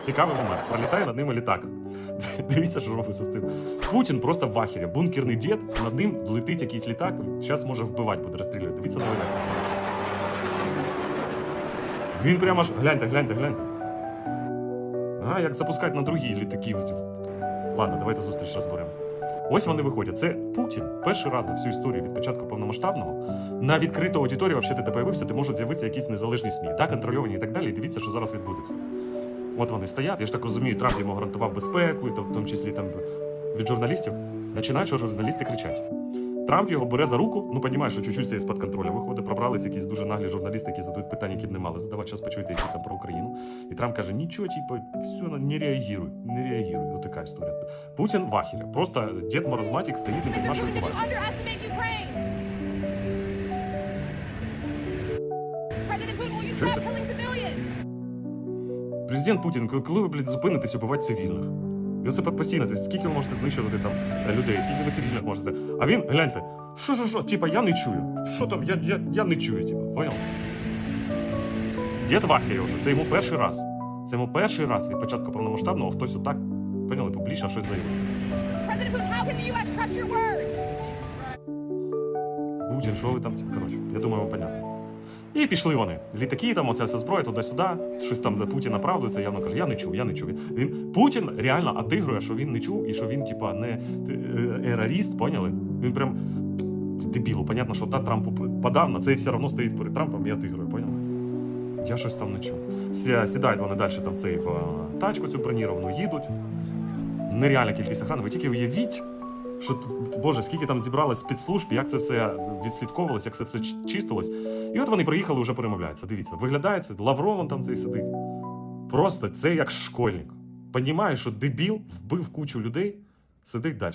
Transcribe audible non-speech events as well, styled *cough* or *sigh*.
Цікавий момент. Пролітає над ними літак. *laughs* Дивіться, що робиться з цим. Путін просто в ахері. Бункерний дід, над ним летить якийсь літак. Зараз може вбивати, буде розстрілювати. Дивіться на реакцію. Він прямо ж. Гляньте, гляньте, гляньте. Ага, як запускають на другі літаки. Ладно, давайте зустріч розберемо. Ось вони виходять. Це Путін перший раз за всю історію від початку повномасштабного на відкриту аудиторію, взагалі ти появився, ти можуть з'явитися якісь незалежні СМІ, да, контрольовані і так далі. І дивіться, що зараз відбудеться. От вони стоять. Я ж так розумію, Трамп йому гарантував безпеку, і то- в тому числі там від журналістів. Починають, що журналісти кричать. Трамп його бере за руку, ну розуміє, що чуть-чуть це із-під контролю виходить. Пробрались якісь дуже наглі журналісти, які задають питання, які б не мали задавати. Зараз почуєте, які там про Україну. І Трамп каже: нічого, типу, все, не реагуй, не реагуй. От така історія. Путін в ахері. Просто дід маразматик стоїть і не Mr. розуміє, що Президент Путін, коли- ви, блядь, зупинитесь убивати цивільних? І оце постійно, скільки ви можете знищувати там е, людей, скільки ви цивільних можете. А він, гляньте, що, що, що, типа, я не чую. Що там, я, я, я не чую, типа, поняв? Дід в ахері вже, це йому перший раз. Це йому перший раз від початку повномасштабного хтось отак, поняли, публічно щось заявив. Путін, що ви там, коротше, я думаю, вам понятно. І пішли вони. Літаки, там оця вся зброя туди-сюди. Щось там де Путін оправдується, явно каже, я не чув, я не чув. Він, Путін реально отигрує, що він не чув, і що він, типа, не е, поняли? Він прям дебілу. Понятно, що та Трампу подав, на цей все одно стоїть перед Трампом і отигрує, поняли? Я щось там не чув. Сідають вони далі там в цей в тачку цю броніровану, їдуть. Нереальна кількість охрани. Ви тільки уявіть, що Боже, скільки там зібралось спецслужб, як це все відслідковувалось, як це все чистилось. І от вони приїхали, вже перемовляються. Дивіться, виглядає це, там цей сидить. Просто це як школьник. Понімає, що дебіл вбив кучу людей, сидить далі.